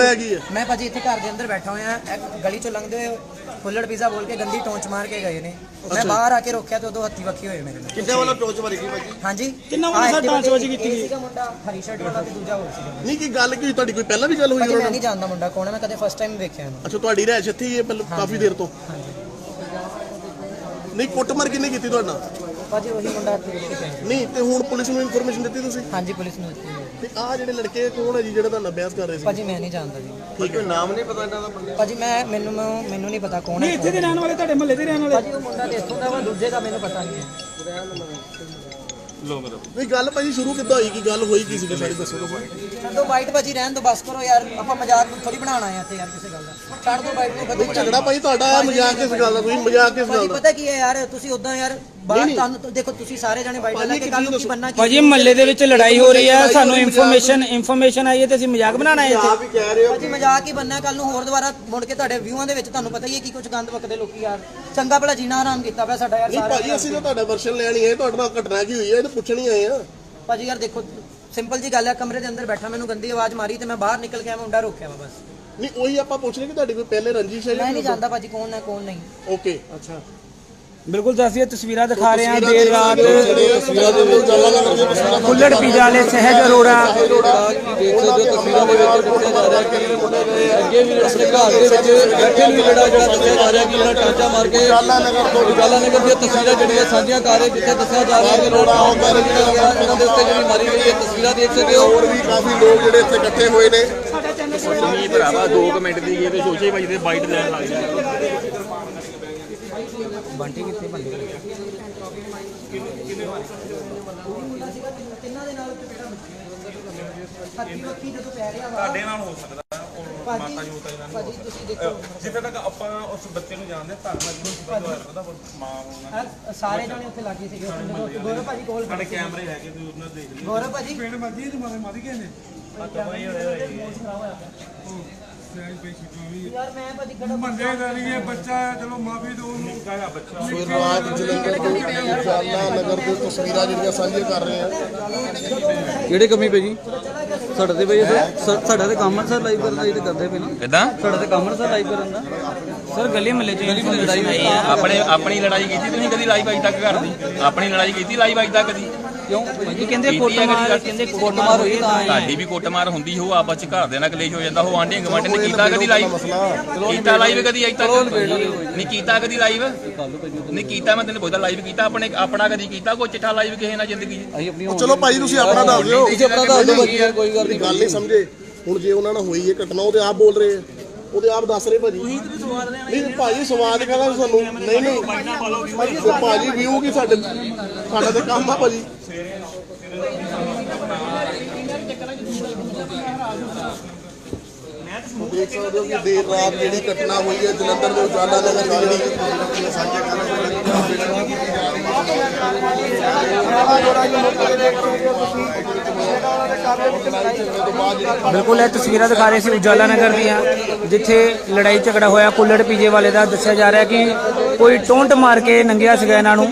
ਹੋਇਆ ਕੀ ਹੈ। ਮੈਂ ਭਾਜੀ ਇੱਥੇ ਘਰ ਦੇ ਅੰਦਰ ਬੈਠਾ ਹੋਇਆ ਇੱਕ ਗਲੀ ਚੋਂ ਲੰਘਦੇ ਹੋਏ ਫੁੱਲੜ ਪੀਜ਼ਾ ਬੋਲ ਕੇ ਗੰਦੀ ਟੋਂਚ ਮਾਰ ਕੇ ਗਏ ਨੇ। ਮੈਂ ਬਾਹਰ ਆ ਕੇ ਰੋਕਿਆ ਤੇ ਉਦੋਂ ਹੱਥੀ ਵੱਖੀ ਹੋਏ ਮੇਰੇ ਨਾਲ। ਕਿੰਨੇ ਵੱਲੋਂ ਟੋਚ ਮਾਰੀ ਗਈ ਭਾਜੀ? ਹਾਂਜੀ। ਕਿੰਨਾ ਵੱਲੋਂ ਸਰ ਟੋਂਚ ਵੱਜੀ ਕੀਤੀ ਗਈ? ਸੀਗਾ? ਮੁੰਡਾ ਹਰੀ ਸ਼ਰਟ ਵਾਲਾ ਤੇ ਦੂਜਾ ਹੋਰ ਸੀਗਾ। ਨਹੀਂ ਕੀ ਗੱਲ ਕੀ ਹੋਈ? ਤੁਹਾਡੀ ਕੋਈ ਪਹਿਲਾਂ ਵੀ ਗੱਲ ਹੋਈ ਭਾਜੀ ਉਹਨਾਂ ਮੈਂ ਨਾਲ? ਨਹੀਂ ਜਾਣਦਾ ਮੁੰਡਾ ਕੌਣ ਹੈ ਮੈਂ ਕਦੇ ਫਸਟ ਟਾਈਮ ਵੇਖਿਆ ਇਹਨੂੰ। ਅੱਛਾ ਤੁਹਾਡੀ ਰਹਿਸ਼ ਇੱਥੇ ਹੀ ਹੈ ਪਹਿਲਾਂ ਕਾਫੀ ਦੇਰ ਤੋਂ? ਨਹੀਂ ਕੁੱਟਮਾਰ ਕਿੰਨੇ ਕੀਤੀ ਤੁਹਾਡਾ ਭਾਜੀ ਉਹੀ ਮੁੰਡਾ ਇੱਥੇ ਕੇ ਨਹੀਂ ਤੇ ਹੁਣ ਪੁਲਿਸ ਨੂੰ ਇਨਫੋਰਮੇਸ਼ਨ ਦਿੱਤੀ ਤੁਸੀਂ? ਹਾਂਜੀ ਪੁਲਿਸ ਨੂੰ ਦਿੱਤੀ ਹੈ। ਤੇ ਆਹ ਜਿਹੜੇ ਲੜਕੇ ਕੌਣ ਹੈ ਜੀ ਜਿਹੜਾ ਤੁਹਾਨੂੰ ਅਭਿਆਸ ਕਰ ਰਹੇ ਸੀ? ਭਾਜੀ ਮੈਂ ਨਹੀਂ ਜਾਣਦਾ ਜੀ। ਠੀਕ ਹੈ ਨਾਮ ਨਹੀਂ ਪਤਾ ਇਹਨਾਂ ਦਾ ਬੰਦੇ ਭਾਜੀ ਮੈਂ ਮੈਨੂੰ ਮੈਨੂੰ ਨਹੀਂ ਪਤਾ ਕੌਣ ਨਹੀਂ ਹੈ ਇੱਥੇ ਦੇ ਰਹਿਣ ਵਾਲੇ ਤੁਹਾਡੇ ਮਹੱਲੇ ਦੇ ਰਹਿਣ ਵਾਲੇ। ਭਾਜੀ ਉਹ ਮੁੰਡਾ ਤੇ ਇੱਥੋਂ ਦਾ ਵਾ ਦੂਜੇ ਦਾ ਮੈਨੂੰ ਪਤਾ ਨਹੀਂ ਹੈ। ਨਹੀਂ ਗੱਲ ਭਾਜੀ ਸ਼ੁਰੂ ਕਿੱਦਾਂ ਹੋਈ? ਕੀ ਗੱਲ ਹੋਈ ਕੀ ਸੀ? ਸਾਰੀ ਦੱਸੋ। ਤੁਸੀਂ ਛੱਡੋ ਬਾਈਟ ਭਾਜੀ ਰਹਿਣ ਦੋ ਬਸ ਕਰੋ ਯਾਰ ਆਪਾਂ ਮਜ਼ਾਕ ਥੋੜੀ ਬਣਾਉਣਾ ਹੈ ਇੱਥੇ ਯਾਰ ਕਿਸੇ ਗੱਲ ਦਾ। ਛੱਡ ਦੋ ਬਾਈਟ ਨੂੰ ਨਹੀਂ ਖਤਮ ਝਗੜਾ ਭਾਜੀ ਤੁਹਾਡਾ ਹੈ, ਮਜ਼ਾਕ ਕਿਸ ਗੱਲ ਦਾ? ਤੁਸੀਂ ਮਜ਼ਾਕ ਕਿਸ ਗੱਲ ਭਾਜੀ ਦਾ? ਪਤਾ ਕੀ ਹੈ ਯਾਰ ਤੁਸੀਂ ਉਦਾਂ ਯਾਰ ਬਾਹਰ ਤੁਹਾਨੂੰ ਤਾਂ ਦੇਖੋ ਤੁਸੀਂ ਸਾਰੇ ਜਣੇ ਬਾਈਟ ਲੈ ਕੇ ਕੱਲ ਨੂੰ ਕੀ ਬੰਨਾ ਕੀ ਭਾਜੀ ਮਹੱਲੇ ਦੇ ਵਿੱਚ ਲੜਾਈ ਹੋ ਰਹੀ ਹੈ ਸਾਨੂੰ ਇਨਫੋਰਮੇਸ਼ਨ ਇਨਫੋਰਮੇਸ਼ਨ ਆਈ ਹੈ ਤੇ ਅਸੀਂ ਮਜ਼ਾਕ ਬਣਾਉਣਾ ਹੈ ਇੱਥੇ। ਵੀ ਕਹਿ ਰਹੇ ਭਾਜੀ ਮਜ਼ਾਕ ਹੀ ਬੰਨਾ ਕੱਲ ਨੂੰ ਹੋਰ ਦੁਬਾਰਾ ਮੁੜ ਕੇ ਤੁਹਾਡੇ ਵਿਊਆਂ ਦੇ ਵਿੱਚ ਤੁਹਾਨੂੰ ਪਤਾ ਹੀ ਹੈ ਕੀ ਕੁਝ ਗੰਦ ਵਕਦੇ ਲੋਕੀ ਯਾਰ। ਚੰਗਾ ਭਲਾ ਜੀਣਾ ਆਰਾਮ ਕੀਤਾ ਪਿਆ ਸਾਡਾ ਯਾਰ ਨਹੀਂ ਸਾਰਿਆਂ ਭਾਜੀ ਅਸੀਂ ਤਾਂ ਤੁਹਾਡਾ ਵਰਸ਼ਨ ਲੈਣੀ ਹੈ ਤੁਹਾਡੇ ਨਾਲ ਘਟਨਾ ਕੀ ਹੋਈ ਹੈ ਇਹ ਤਾਂ ਪੁੱਛਣੀ ਆਏ ਆ। ਭਾਜੀ ਯਾਰ ਦੇਖੋ ਸਿੰਪਲ ਜੀ ਗੱਲ ਹੈ ਕਮਰੇ ਦੇ ਅੰਦਰ ਬੈਠਾ ਮੈਨੂੰ ਗੰਦੀ ਆਵਾਜ਼ ਮਾਰੀ ਤੇ ਮੈਂ ਬਾਹਰ ਨਿਕਲ ਕੇ ਆ ਮੁੰਡਾ ਰੋਕਿਆ ਵਾ ਬਸ। ਨਹੀਂ ਉਹੀ ਆਪਾਂ ਪੁੱਛ ਰਹੇ ਕਿ ਤੁਹਾਡੀ ਕੋਈ ਪਹਿਲੇ ਰੰਜਿਸ਼ ਹੈ ਮੈਂ ਨਹੀਂ ਜਾਣਦਾ ਭਾਜੀ ਕੌਣ ਹੈ ਕੌਣ ਨਹੀਂ। ਓਕੇ ਅੱਛਾ। ਬਿਲਕੁਲ ਦੱਸਿए ਤਸਵੀਰਾਂ ਦਿਖਾ ਰਹੇ ਹਾਂ ਦੇਰ ਰਾਤ। ਤਸਵੀਰਾਂ ਦੇ ਵਿੱਚ ਕੁੱਲੜ ਪੀਜ਼ਾ ਵਾਲੇ ਸਹਿਜ ਅਰੋੜਾ। ਦੇਖ ਸਕਦੇ ਹੋ ਤਸਵੀਰਾਂ ਦੇ ਵਿੱਚ ਦੱਸਿਆ ਜਾ ਰਿਹਾ ਕਿ ਅੱਗੇ ਵੀ ਆਪਣੇ ਘਰ ਦੇ ਵਿੱਚ ਬੈਠੇ ਨੂੰ ਜਿਹੜਾ ਜਿਹੜਾ ਦੱਸਿਆ ਜਾ ਰਿਹਾ ਕਿ ਜਿਹੜਾ ਟਾਂਚਾ ਮਾਰ ਕੇ ਉਜਾਲਾ ਨਗਰ ਤੋਂ ਉਜਾਲਾ ਨਗਰ ਦੀਆਂ ਤਸਵੀਰਾਂ ਜਿਹੜੀਆਂ ਸਾਂਝੀਆਂ ਕਰ ਰਹੇ ਜਿੱਥੇ ਦੱਸਿਆ ਜਾ ਰਿਹਾ ਕਿ ਆਉਂਦਾ ਇਹਨਾਂ ਦੇ ਉੱਤੇ ਜਿਹੜੀ ਮਾਰੀ ਗਈ ਹੈ ਤਸਵੀਰਾਂ ਦੇਖ ਸਕਦੇ ਹੋ। ਹੋਰ ਵੀ ਕਾਫੀ ਲੋਕ ਜਿਹੜੇ ਇੱਥੇ ਇਕੱਠੇ ਹੋਏ ਨੇ। ਨਹੀਂ ਭਰਾਵਾ 2 ਮਿੰਟ ਦੀ ਗਈ ਤੇ ਸੋਚੇ ਭਾਈ ਦੇ ਬਾਈਟ ਲੈਣ ਲੱਗ ਗਿਆ ਤਿੰਨਾਂ ਦੇ ਨਾਲ ਚਪੇੜਾ ਬੱਚੀਆਂ ਹੱਥੀ ਵੱਖੀ ਜਦੋਂ ਪੈ ਰਿਹਾ ਵਾ ਸਾਡੇ ਨਾਲ ਹੋ ਸਕਦਾ। ਮਾਤਾ ਜੀ ਤੁਸੀਂ ਦੇਖੋ ਜਿੱਥੇ ਤੱਕ ਆਪਾਂ ਉਸ ਬੱਚੇ ਨੂੰ ਜਾਣਦੇ ਧਰਮ ਨਾਲ ਜਿਹਨੂੰ ਸਿੱਧਾ ਉਹਦਾ ਮਾਂ ਹੋਣਾ ਸਾਰੇ ਜਣੇ ਉੱਥੇ ਲੱਗੇ ਸੀਗੇ ਗੌਰਵ ਭਾਜੀ ਕੋਲ ਸਾਡੇ ਕੈਮਰੇ ਹੈਗੇ ਤੁਸੀਂ ਉਹਨਾਂ ਦੇਖ ਲਿਓ। ਗੌਰਵ ਭਾਜੀ? ਪਿੰਡ ਮਰਜ਼ੀ ਤੇ ਮਾਰੇ ਮਾਰੀ ਗਏ ਨੇ। ਯਾਰ ਮੈਂ ਭਾਜੀ ਖੜਾ ਮੰਦੇ ਦਾ ਨਹੀਂ ਇਹ ਬੱਚਾ ਹੈ ਚਲੋ ਮਾਫੀ ਦਿਓ ਉਹਨੂੰ ਕਹਾਇਆ ਬੱਚਾ ਰਾਤ ਜਲੰਧਰ ਤੋਂ ਜਾਲਾ ਨਗਰ ਦੇ ਤਸਵੀਰਾਂ ਜਿਹੜੀਆਂ ਸਾਂਝੀਆਂ ਕਰ ਰਹੇ ਆ ਕਿਹੜੇ ਕਮੀ ਪਈ ਜੀ ਸਾਡਾ ਤੇ ਬਈ ਸਰ ਸਾਡਾ ਤੇ ਕੰਮ ਸਰ ਲਾਈਵ ਕਰਨ ਦਾ ਤੇ ਕਰਦੇ ਪਏ ਨਾ। ਕਿਦਾਂ? ਸਾਡਾ ਤੇ ਕੰਮ ਸਰ ਲਾਈਵ ਕਰਨ ਦਾ। ਸਰ ਗਲੀ ਮਹੱਲੇ ਚ ਲੜਾਈ ਹੋਈ ਆਪਣੇ ਆਪਣੀ ਲੜਾਈ ਕੀਤੀ ਤੁਸੀਂ ਕਦੀ ਲਾਈਵ ਅਜ ਤੱਕ ਕਰਦੀ ਆਪਣੀ ਲੜਾਈ ਕੀਤੀ ਲਾਈਵ ਅਜ ਤੱਕ ਕਦੀ ਕਿਉਂ? ਭਾਜੀ ਕਹਿੰਦੇ ਕੁੱਟਮਾਰ ਕਹਿੰਦੇ ਕੁੱਟਮਾਰ ਹੋਈ ਤਾਂ। ਤੁਹਾਡੀ ਵੀ ਕੁੱਟਮਾਰ ਹੁੰਦੀ ਹੋ ਆਪਸ ਚ ਘਰ ਦੇ ਨਾਲ ਕਲੇਸ਼ ਹੋ ਜਾਂਦਾ ਹੋ ਆਂਢੀ ਗਵਾਂਢੀ ਨੇ ਕੀਤਾ ਕਦੀ ਲਾਈਵ ਕੀਤਾ ਲਾਈਵ ਕਦੀ ਅਜ ਤੱਕ? ਨਹੀਂ ਕੀਤਾ ਕਦੀ ਲਾਈਵ ਨਹੀਂ ਕੀਤਾ ਮੈਂ ਤੈਨੂੰ ਪੁੱਛਦਾ ਲਾਈਵ ਕੀਤਾ ਆਪਣੇ ਆਪਣਾ ਕਦੀ ਕੀਤਾ ਕੋਈ ਚਿੱਠਾ ਲਾਈਵ ਕਿਸੇ ਨਾਲ ਜ਼ਿੰਦਗੀ ਚਲੋ ਭਾਜੀ ਤੁਸੀਂ ਆਪਣਾ ਦੱਸ ਦਿਓ। ਤੁਸੀਂ ਆਪਣਾ ਦੱਸ ਦਿਓ ਭਾਜੀ ਕੋਈ ਗੱਲ ਨਹੀਂ। ਗੱਲ ਨਹੀਂ ਸਮਝੇ। ਹੁਣ ਜੇ ਉਹਨਾਂ ਨਾਲ ਹੋਈ ਹੈ ਘਟਨਾ ਉਹ ਤੇ ਆਪ ਬੋਲ ਰਹੇ ਆ। ਉਹਦੇ ਆਪ ਦੱਸ ਰਹੇ ਭਾਜੀ। ਨਹੀਂ ਤੇ ਭਾਜੀ ਸਵਾਦ ਕਹਦਾ ਸਾਨੂੰ। ਨਹੀਂ ਨਹੀਂ। ਭਾਜੀ ਵਿਊ ਕੀ ਸਾਡੇ ਸਾਡਾ ਤੇ ਕੰਮ ਆ ਭਾਜੀ। ਦੇਖ ਸਕਦੇ ਹੋ ਕਿ ਦੇਰ ਰਾਤ ਜਿਹੜੀ ਘਟਨਾ ਹੋਈ ਹੈ ਜਲੰਧਰ ਦੇ ਉਜਾਲਾ ਨਗਰ ਦੀ ਜਿਹੜੀ ਸਾਂਝੇ ਕਰਨ ਬਿਲਕੁਲ, ਇਹ ਤਸਵੀਰਾਂ ਦਿਖਾ ਰਹੇ ਸੀ ਉਜਾਲਾ ਨਗਰ ਦੀਆਂ, ਜਿੱਥੇ ਲੜਾਈ ਝਗੜਾ ਹੋਇਆ, ਕੁੱਲੜ ਪੀਜੇ ਵਾਲੇ ਦਾ ਦੱਸਿਆ ਜਾ ਰਿਹਾ ਕਿ ਕੋਈ ਟੋਂਟ ਮਾਰ ਕੇ ਨੰਗਿਆ ਸੀਗਾ ਇਹਨਾਂ ਨੂੰ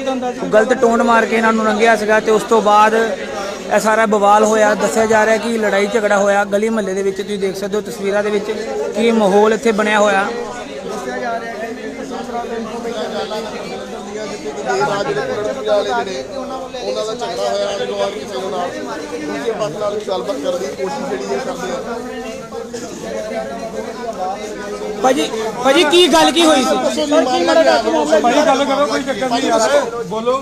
ਗਲਤ ਟੋਂਟ ਮਾਰ ਕੇ ਇਹਨਾਂ ਨੂੰ ਨੰਗਿਆ ਸੀਗਾ ਤੇ ਉਸ ਤੋਂ ਬਾਅਦ ਇਹ ਸਾਰਾ ਬਵਾਲ ਹੋਇਆ, ਦੱਸਿਆ ਜਾ ਰਿਹਾ ਕਿ ਲੜਾਈ ਝਗੜਾ ਹੋਇਆ, ਗਲੀ ਮਹੱਲੇ ਦੇ ਵਿੱਚ ਤੁਸੀਂ ਦੇਖ ਸਕਦੇ ਹੋ ਤਸਵੀਰਾਂ ਦੇ ਵਿੱਚ ਕੀ ਮਾਹੌਲ ਇੱਥੇ ਬਣਿਆ ਹੋਇਆ। ਉਹਨਾਂ ਦਾ ਝਗੜਾ ਹੋਇਆ ਆਲੇ ਦੁਆਲੇ ਕਿਸੇ ਨਾਲ, ਦੂਜੇ ਪੱਖ ਨਾਲ ਗੱਲਬਾਤ ਕਰਨ ਦੀ ਕੋਸ਼ਿਸ਼ ਜਿਹੜੀ ਹੈ ਕਰਦੇ ਆ। ਭਾਜੀ ਭਾਜੀ ਕੀ ਗੱਲ ਕੀ ਹੋਈ ਸੀ? ਭਾਈ ਗੱਲ ਕਰੋ ਕੋਈ ਚੱਕਰ ਨਹੀਂ ਯਾਰ ਬੋਲੋ।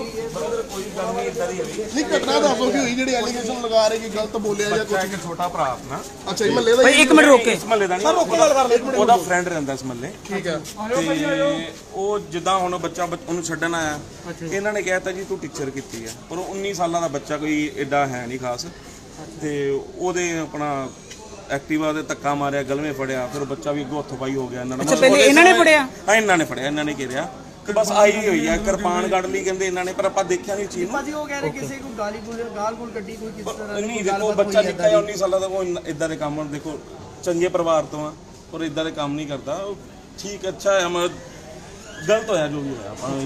ਨਹੀਂ ਘਟਨਾ ਦੱਸੋ ਕਿ ਹੋਈ ਜਿਹੜੀ ਐਲੀਗੇਸ਼ਨ ਲਗਾ ਰਹੇ ਕਿ ਗਲਤ ਬੋਲਿਆ ਜਾਂ ਕੁਝ ਇੱਕ ਛੋਟਾ ਭਰਾ ਆਪਣਾ। ਅੱਛਾ ਜੀ ਮੱਲੇ ਦਾ ਭਾਈ ਇੱਕ ਮਿੰਟ ਰੋਕ। ਕੇ ਇਸ ਮਹੱਲੇ ਦਾ ਨਹੀਂ। ਉਹਦਾ ਫਰੈਂਡ ਰਹਿੰਦਾ ਇਸ ਮਹੱਲੇ। ਠੀਕ ਹੈ। ਤੇ ਉਹ ਜਿੱਦਾਂ ਹੁਣ ਬੱਚਾ ਬੱਚ- ਉਹਨੂੰ ਛੱਡਣ ਆਇਆ। ਇਹਨਾਂ ਨੇ ਕਹਿਤਾ ਜੀ ਤੂੰ ਟੀਚਰ ਕੀਤੀ ਆ। ਪਰ ਉਹ 19 ਸਾਲਾਂ ਦਾ ਬੱਚਾ ਕੋਈ ਐਡਾ ਹੈ ਨਹੀਂ ਖਾਸ। ਤੇ ਉਹਦੇ ਆਪਣਾ ਐਕਟਿਵਾ ਦੇ ਧੱਕਾ ਮਾਰਿਆ ਗਲਵੇਂ ਫੜਿਆ ਫਿਰ ਬੱਚਾ ਵੀ ਅੱਗੋਂ ਹੱਥੋਂ ਪਾਈ ਹੋ ਗਿਆ ਇਹਨਾਂ ਅੱਛਾ ਪਹਿਲੇ ਇਹਨਾਂ ਨੇ ਫੜਿਆ? ਹਾਂ ਇਹਨਾਂ ਨੇ ਫੜਿਆ ਇਹਨਾਂ ਨੇ ਘੇਰਿਆ। ਤੇ ਬਸ ਆਈ ਹੋਈ ਆ ਕਿਰਪਾਨ ਕੱਢ ਲਈ ਕਹਿੰਦੇ ਇਹਨਾਂ ਨੇ ਪਰ ਆਪਾਂ ਦੇਖਿਆ ਨਹੀਂ ਚੀਜ਼ ਨੂੰ ਉਹ ਕਹਿ ਰਹੇ ਕਿਸੇ ਕੋ ਗਾਲੀ ਗੁਲ ਗਾਲ ਗੁਲ ਕੱਢੀ ਕੋਈ ਕਿਸ ਤਰ੍ਹਾਂ ਨਹੀਂ ਦੇਖੋ ਬੱਚਾ ਨਿੱਕਾ ਜਿਹਾ 19 ਸਾਲਾਂ ਦਾ ਉਹ ਇਦਾਂ ਦੇ ਕੰਮ ਦੇਖੋ ਚੰਗੇ ਪਰਿਵਾਰ ਤੋਂ ਆ ਪਰ ਇਦਾਂ ਦੇ ਕੰਮ ਨਹੀਂ ਕਰਦਾ ਉਹ ਠੀਕ ਅੱਛਾ ਹੈ ਮਤਲਬ ਗਲਤ ਹੋਇਆ ਜੋ ਵੀ ਹੋਇਆ ਆਪਾਂ ਨੂੰ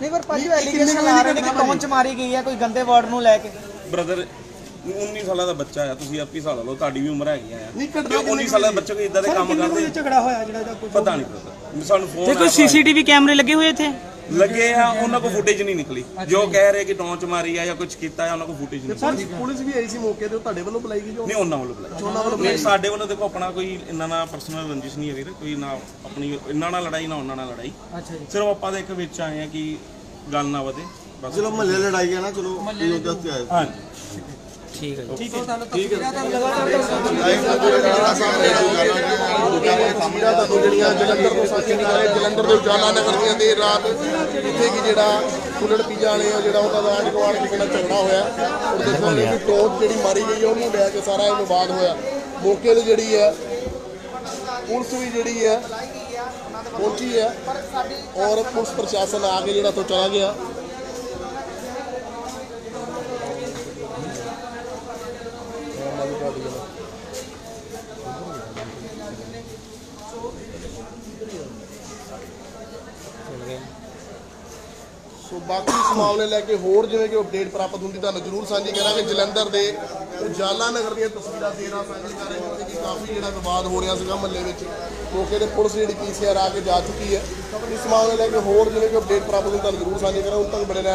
ਨਹੀਂ ਪਰ ਭਾਜੀ ਐਲੀਗੇਸ਼ਨ ਲਾ ਰਹੇ ਨੇ ਕਿ ਟੌਂਚ ਮਾਰੀ ਗਈ ਹੈ ਕੋਈ ਗੰਦੇ ਵਰਡ ਨੂੰ ਲੈ ਕੇ? ਬ੍ਰਦਰ 19 ਸਾਲਾਂ ਦਾ ਬੱਚਾ ਆ ਤੁਸੀਂ ਆਪੀ ਹਿਸਾਬ ਲਾ ਲਓ ਤੁਹਾਡੀ ਵੀ ਉਮਰ ਹੈਗੀ ਆ। ਨਹੀਂ, ਘਟਨਾ 19 ਸਾਲਾਂ ਦੇ ਬੱਚੇ ਕੋਈ ਇਦਾਂ ਦੇ ਕੰਮ ਕਰਦੇ ਝਗੜਾ ਹੋਇਆ ਜਿਹੜਾ ਇਹਦਾ ਕੁਝ ਪਤਾ ਨਹੀਂ ਪਤਾ। ਸਾਨੂੰ ਫੋਨ ਤੇ ਕੋਈ। ਸੀਸੀਟੀਵੀ ਕੈਮਰੇ ਲੱਗੇ ਹੋਏ ਇੱਥੇ। ਲੱਗੇ ਆ ਉਹਨਾਂ ਕੋਲ ਫੁਟੇਜ ਨਹੀਂ ਨਿਕਲੀ। ਜੋ ਕਹਿ ਰਹੇ ਕਿ ਟੌਂਚ ਮਾਰੀ ਆ ਜਾਂ ਕੁਝ ਕੀਤਾ ਆ ਉਹਨਾਂ ਕੋਲ ਫੁਟੇਜ ਨਹੀਂ ਨਿਕਲੀ। ਪੁਲਿਸ ਵੀ ਆਈ ਸੀ ਮੌਕੇ ਤੇ ਉਹ ਤੁਹਾਡੇ ਵੱਲੋਂ ਬੁਲਾਈ ਗਈ ਜੋ ਨਹੀਂ ਉਹਨਾਂ ਵੱਲੋਂ ਬੁਲਾਇਆ ਨਹੀਂ ਸਾਡੇ ਵੱਲੋਂ ਦੇਖੋ ਆਪਣਾ ਕੋਈ ਇੰਨਾ ਨਾ ਪਰਸਨਲ ਰੰਜਿਸ਼ ਨਹੀਂ ਹੈ ਵੀਰ ਕੋਈ ਨਾ ਆਪਣੀ ਇੰਨਾ ਨਾਲ ਲੜਾਈ ਨਾ ਉਹਨਾਂ ਨਾਲ ਲੜਾਈ। ਅੱਛਾ ਜੀ। ਸਿਰਫ ਆਪਾਂ ਦੇ ਇੱਕ ਵਿੱਚ ਆਏ ਆ ਕਿ ਗੱਲ ਨਾ ਵਧੇ ਬਸ। ਚਲੋ ਮਹੱਲੇ ਲੜਾਈ ਹੈ ਨਾ ਚਲੋ ਯੋਗਿਆ ਤੇ ਆਏ। ਹਾਂਜੀ। ਠੀਕ ਹੈ ਜੀ। ਤਸਵੀਰਾਂ ਤੁਹਾਨੂੰ ਜਿਹੜੀਆਂ ਜਲੰਧਰ ਤੋਂ ਕਰ ਰਹੇ ਜਲੰਧਰ ਦੇ ਉਜਾਲਾ ਨਗਰ ਦੀਆਂ ਰਾਤ ਜਿੱਥੇ ਕਿ ਜਿਹੜਾ ਕੁੱਲੜ ਪੀਜ਼ਾ ਵਾਲੇ ਆ ਜਿਹੜਾ ਉਹਨਾਂ ਦਾ ਆਂਢ ਗੁਆਂਢ ਕਿਸੇ ਨਾਲ ਝਗੜਾ ਹੋਇਆ। ਔਰ ਦੱਸਣਗੇ ਕਿ ਟੋਪ ਜਿਹੜੀ ਮਾਰੀ ਗਈ ਹੈ ਉਹਨੂੰ ਲੈ ਕੇ ਸਾਰਾ ਇਹ ਵਿਵਾਦ ਹੋਇਆ। ਮੌਕੇ ਤੇ ਜਿਹੜੀ ਹੈ ਪੁਲਿਸ ਵੀ ਜਿਹੜੀ ਹੈ ਪਹੁੰਚੀ ਹੈ ਔਰ ਪੁਲਿਸ ਪ੍ਰਸ਼ਾਸਨ ਆ ਕੇ ਜਿਹੜਾ ਤੋਂ ਚਲਾ ਗਿਆ। ਬਾਕੀ ਇਸ ਮਾਮਲੇ ਲੈ ਕੇ ਹੋਰ ਜਿਵੇਂ ਕਿ ਅਪਡੇਟ ਪ੍ਰਾਪਤ ਹੁੰਦੀ, ਤੁਹਾਨੂੰ ਜ਼ਰੂਰ ਸਾਂਝੀ ਕਰਾਂਗੇ। ਜਲੰਧਰ ਦੇ ਉਜਾਲਾ ਨਗਰ ਦੀਆਂ ਤਸਵੀਰਾਂ ਦੇ ਸਾਂਝੀ ਕਰ ਰਹੇ ਹਾਂ ਕਿ ਕਾਫੀ ਜਿਹੜਾ ਵਿਵਾਦ ਹੋ ਰਿਹਾ ਸੀਗਾ ਮਹੱਲੇ ਵਿੱਚ। ਮੌਕੇ ਤੇ ਪੁਲਿਸ ਜਿਹੜੀ ਪੀਸੀਆਰ ਆ ਕੇ ਜਾ ਚੁੱਕੀ ਹੈ। ਇਸ ਮਾਮਲੇ ਲੈ ਕੇ ਹੋਰ ਜਿਵੇਂ ਕਿ ਅਪਡੇਟ ਪ੍ਰਾਪਤ ਹੁੰਦੀ, ਤੁਹਾਨੂੰ ਜ਼ਰੂਰ ਸਾਂਝੀ ਕਰਾਂਗੇ। ਉਦੋਂ ਤੱਕ ਬੜੇ ਰਹਿਣ